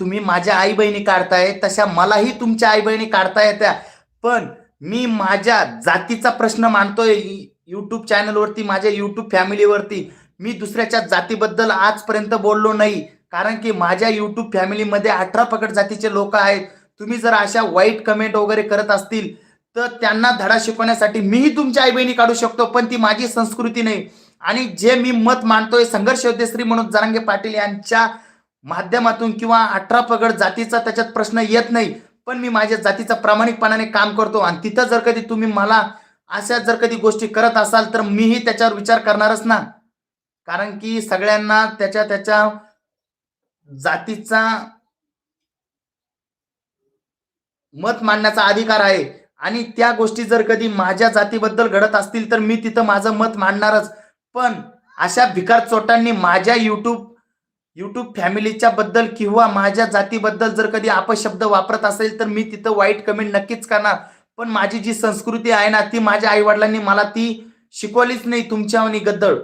तुम्ही माझ्या आई बहिणी काढताय तशा मलाही तुमच्या आई बहिणी काढता येत्या. पण मी माझ्या जातीचा प्रश्न मांडतोय युट्यूब चॅनलवरती माझ्या युट्यूब फॅमिलीवरती मी दुसऱ्याच्या जातीबद्दल आजपर्यंत बोललो नाही. कारण की माझ्या युट्यूब फॅमिलीमध्ये अठरा पकड जातीचे लोक आहेत. तुम्ही जर अशा वाईट कमेंट वगैरे करत असतील तर त्यांना धडा शिकवण्यासाठी मीही तुमच्या आई बहिणी काढू शकतो पण ती माझी संस्कृती नाही. आणि जे मी मत मानतोय संघर्ष योद्धेश्री म्हणून जरांगे पाटील यांच्या माध्यमातून किंवा अठरा पगड जातीचा त्याच्यात प्रश्न येत नाही पण मी माझ्या जातीचा प्रामाणिकपणाने काम करतो. आणि तिथं जर कधी तुम्ही मला अशा जर कधी गोष्टी करत असाल तर मीही त्याच्यावर विचार करणारच ना. कारण की सगळ्यांना त्याच्या त्याच्या जातीचा मत मांडण्याचा अधिकार आहे. आणि त्या गोष्टी जर कधी माझ्या जातीबद्दल घडत असतील तर मी तिथं माझं मत मांडणारच. पण अशा भिकार चोटांनी माझ्या युट्यूब युट्यूब फॅमिलीच्या बद्दल किंवा माझ्या जातीबद्दल जर कधी अपशब्द वापरत असेल तर मी तिथं वाईट कमेंट नक्कीच करणार. पण माझी जी संस्कृती आहे ना ती माझ्या आईवडिलांनी मला ती शिकवलीच नाही तुमच्या गद्दळ.